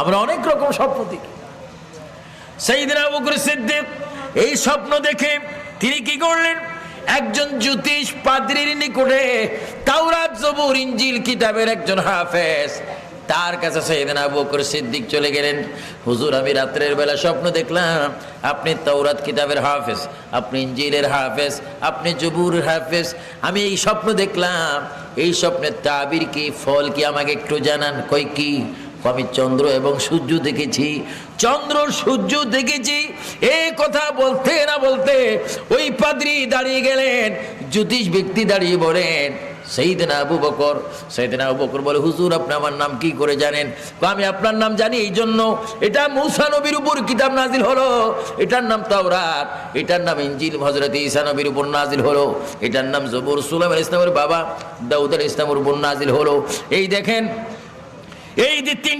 আমরা অনেক রকম স্বপ্ন দেখি। সেইদিন আবু বকর সিদ্দিক এই স্বপ্ন দেখে তিনি কি করলেন? একজন জ্যোতিষ পাদ্রির নিকটে তাওরাত জবুর ইঞ্জিল কিতাবের একজন হাফেজ, তার কাছে সেদিন আবু বকর সিদ্দিক চলে গেলেন। হুজুর, আমি রাত্রের বেলা স্বপ্ন দেখলাম, আপনি তাওরাত কিতাবের হাফেজ, আপনি ইঞ্জিলের হাফেজ, আপনি জবুরের হাফেজ, আমি এই স্বপ্ন দেখলাম। এই স্বপ্নের তাবির কি, ফল কি আমাকে একটু জানান, কই কি? আমি চন্দ্র এবং সূর্য দেখেছি। চন্দ্র, সূর্য দেখেছি। এই কথা বলতে না বলতে ওই পাদ্রি দাঁড়িয়ে গেলেন, জ্যোতিষ ব্যক্তি দাঁড়িয়ে বলেন সেইদিন আবু বকর। সেইদিন আবু বকর বলে, হুজুর, আপনি আমার নাম কি করে জানেন? আমি আপনার নাম জানি এই জন্য এটা মুসা নবীর উপর কিতাব নাজিল হলো। এটার নাম তাওরাত, এটার নাম ইঞ্জিল হজরত ঈসা নবীর উপর নাজিল হলো। এটার নাম জবুর সুলাইমান ইসলামের বাবা দাউদ ইসলামের উপর নাজিল হলো। এই দেখেন এই যে তিন